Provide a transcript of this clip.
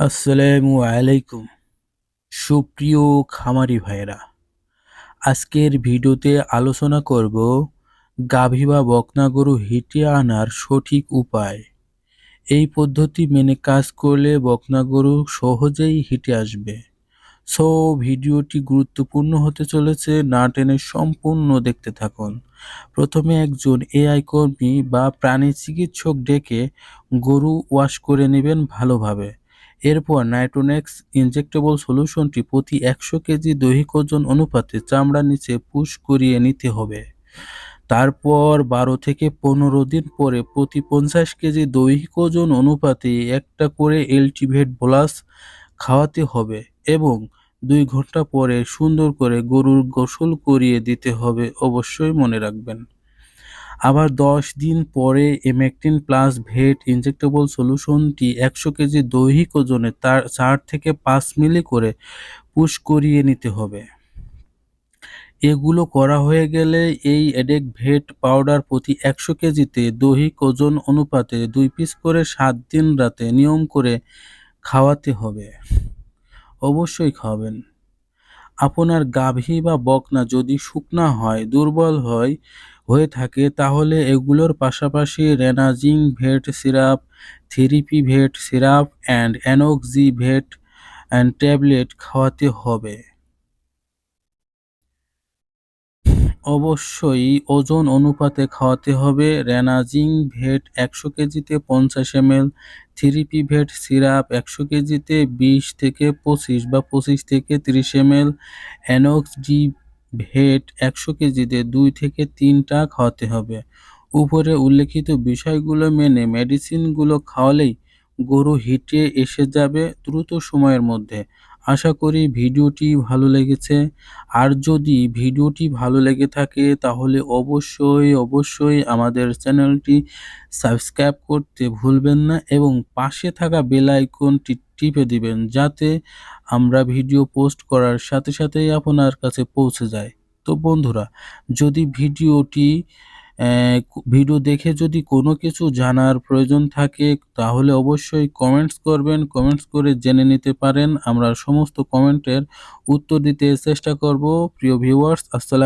আসসালামু আলাইকুম। সুপ্রিয় খামারি ভাইরা আজকের ভিডিওতে আলোচনা করব গাভী বা বকনা গরু হিটে আনার সঠিক উপায়। এই পদ্ধতি মেনে কাজ করলে বকনা গরু সহজেই হিটে আসবে। সো, ভিডিওটি গুরুত্বপূর্ণ হতে চলেছে, না টেনে সম্পূর্ণ দেখতে থাকুন। প্রথমে একজন এআই কর্মী বা প্রাণী চিকিৎসক ডেকে গরু ওয়াশ করে নেবেন ভালোভাবে। এরপর নাইট্রোনেক্স ইনজেক্টেবল সলিউশনটি প্রতি একশো কেজি দৈহিক ওজন অনুপাতে চামড়ার নিচে পুশ করিয়ে নিতে হবে। তারপর বারো থেকে পনেরো দিন পরে প্রতি পঞ্চাশ কেজি দৈহিক ওজন অনুপাতে একটা করে এলটিভেট বোলাস খাওয়াতে হবে এবং দুই ঘণ্টা পরে সুন্দর করে গরুর গোসল করিয়ে দিতে হবে, অবশ্যই মনে রাখবেন। আবার দশ দিন পরে এমেকটিন প্লাস ভেট ইনজেক্টেবল সলিউশনটি একশো কেজি দৈহিক ওজনে তার চার থেকে পাঁচ মিলি করে পুশ করিয়ে নিতে হবে। এগুলো করা হয়ে গেলে এই এডেক ভেট পাউডার প্রতি একশো কেজিতে দৈহিক ওজন অনুপাতে দুই পিস করে সাত দিন রাতে নিয়ম করে খাওয়াতে হবে। অবশ্যই খাওয়াবেন। আপনার গাভী বা বকনা যদি শুকনা হয়, দুর্বল হয়, হয়ে থাকে, তাহলে এগুলোর পাশাপাশি রেনাজিং ভেট সিরাপ, থেরিপি ভেট সিরাপ অ্যান্ড অ্যানোক্সি ভেট অ্যান্ড ট্যাবলেট খাওয়াতে হবে। অবশ্যই ওজন অনুপাতে খাওয়াতে হবে। রেনাজিং ভেট একশো কেজিতে পঞ্চাশ এম এল থ্রিপি ভেট সিরাপ একশো কেজিতে বিশ থেকে পঁচিশ বা পঁচিশ থেকে তিরিশ এম এল অ্যানক্স ডি ভেট একশো কেজিতে দুই থেকে তিনটা খাওয়াতে হবে। উপরে উল্লেখিত বিষয়গুলো মেনে মেডিসিনগুলো খাওয়ালেই গরু হিটে এসে যাবে দ্রুত সময়ের মধ্যে। আশা করি ভিডিওটি ভালো লেগেছে। আর যদি ভিডিওটি ভালো লেগে থাকে, তাহলে অবশ্যই অবশ্যই আমাদের চ্যানেলটি সাবস্ক্রাইব করতে ভুলবেন না এবং পাশে থাকা বেল আইকনটি টিপে দিবেন যাতে আমরা ভিডিও পোস্ট করার সাথে সাথেই আপনার কাছে পৌঁছে যায়। তো বন্ধুরা, যদি ভিডিওটি ভিডিও দেখে যদি কোনো কিছু জানার প্রয়োজন থাকে, তাহলে অবশ্যই কমেন্টস করবেন। কমেন্টস করে জেনে নিতে পারেন। আমরা সমস্ত কমেন্টের উত্তর দিতে চেষ্টা করব। প্রিয় ভিউয়ার্স আসসালাম